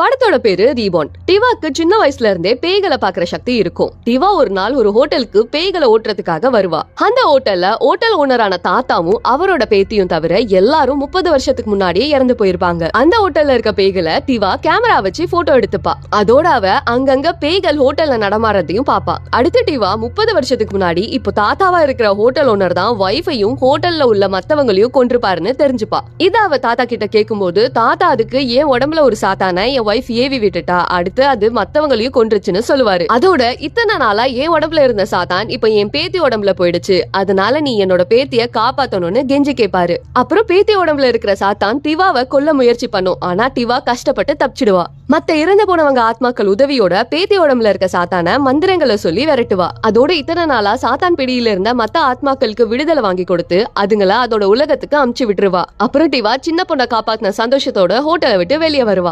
படத்தோட பேரு தீபோன் டிவாக்கு சின்ன வயசுல இருந்தே பேய்களை பாக்குற சக்தி இருக்கும். டிவா ஒரு நாள் ஒரு ஹோட்டலுக்கு பேய்களை ஓட்டுறதுக்காக வருவா. அந்த ஹோட்டல்ல ஹோட்டல் ஓனரான தாத்தாவும் அவரோட பேத்தியும் தவிர எல்லாரும் முப்பது வருஷத்துக்கு முன்னாடியே இறந்து போயிருப்பாங்க. அந்த ஹோட்டல்ல இருக்க பேய்களை டிவா கேமரா வச்சு போட்டோ எடுத்துப்பா. அதோட அவ அங்கங்க பேய்கள் ஹோட்டல்ல நடமாறதையும் பாப்பா. அடுத்து டிவா முப்பது வருஷத்துக்கு முன்னாடி இப்போ தாத்தாவா இருக்கிற ஹோட்டல் ஓனர் தான் ஒய்ஃபையும் ஹோட்டல்ல உள்ள மத்தவங்களையும் கொண்டிருப்பாருன்னு தெரிஞ்சுப்பா. இத அவ தாத்தா கிட்ட கேக்கும்போது தாத்தா அதுக்கு ஏன் உடம்புல ஒரு சாத்தான? என் ஒய்ஃப் ஏவி விட்டுட்டா அடுத்து அது மத்தவங்களையும் கொன்றுச்சுன்னு சொல்லுவாரு. அதோட இத்தனை நாளா என் உடம்புல இருந்த சாத்தான் இப்ப என் பேத்தி உடம்புல போயிடுச்சு. அதனால நீ என்னோட பேத்திய காப்பாத்தணும்னு கெஞ்சி கேப்பாரு. அப்புறம் பேத்தி உடம்புல இருக்கிற சாத்தான் திவாவை கொல்ல முயற்சி பண்ணும். ஆனா திவா கஷ்டப்பட்டு தப்பிச்சிடுவா. மத்த இறந்து போனவங்க ஆத்மாக்கள் உதவியோட பேத்தி உடம்புல இருக்க சாத்தான மந்திரங்களை சொல்லி விரட்டுவா. அதோட இத்தனை நாளா சாத்தான் பிடியில இருந்த மத்த ஆத்மாக்களுக்கு விடுதலை வாங்கி கொடுத்து அதுங்கள அதோட உலகத்துக்கு அமுச்சு விட்டுருவா. அப்புறம் டிவா சின்ன பொண்ணை காப்பாத்தின சந்தோஷத்தோட ஹோட்டலை விட்டு வெளியே வருவா.